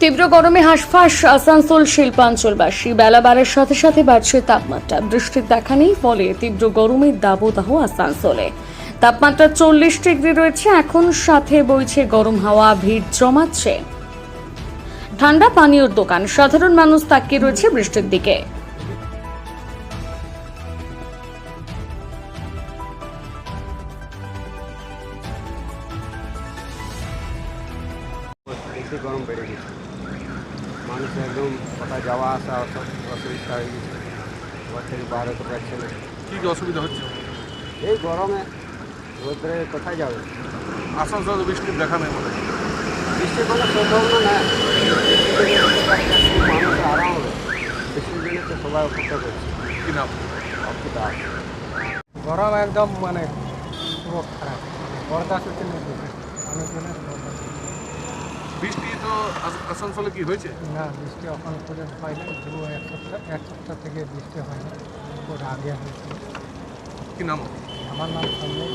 তীব্র গরমে হাঁসফাঁস আসানসোল শিল্পাঞ্চলবাসী। বেলা বাড়ার সাথে সাথে বাড়ছে তাপমাত্রা। বৃষ্টির দেখা নেই, ফলে তীব্র গরমের দাবদাহ আসানসোলে। তাপমাত্রা চল্লিশ ডিগ্রি রয়েছে, এখন সাথে বইছে গরম হাওয়া, ভিড় জমাচ্ছে। ঠান্ডা পানীয়র দোকান, সাধারণ মানুষ তাকিয়ে রয়েছে বৃষ্টির দিকে। বেশি গরম বেড়ে গেছে। মানুষ একদম কোথায় যাওয়া আসা অস- অসুবিধা হয়ে গেছে। ঘর থেকে বার হতে পারছে না। কি অসুবিধা হচ্ছে? এই গরমে রোদ্রে কোথায় যাবে? আসানসোল বৃষ্টির দেখা নেই মনে। বৃষ্টির কোনো সম্ভাবনা নেই। মানুষ আরাম হবে। বৃষ্টির জন্য তো সবাই অপেক্ষা করছে। কি নাম? অসুবিধা গরম একদম মানে পুরো খারাপ। বরদাস্ত হচ্ছে না। বেশি। অনেক জনের বরদাস্ত হচ্ছে বৃষ্টি তো আস- আসানসোলে কি হয়েছে? না। বৃষ্টি আসানসোলে হয় না দু এক সপ্তাহ এক সপ্তাহ থেকে বৃষ্টি হয় না ওর আগে হয়েছে কি নাম? আমার নাম সঞ্জয়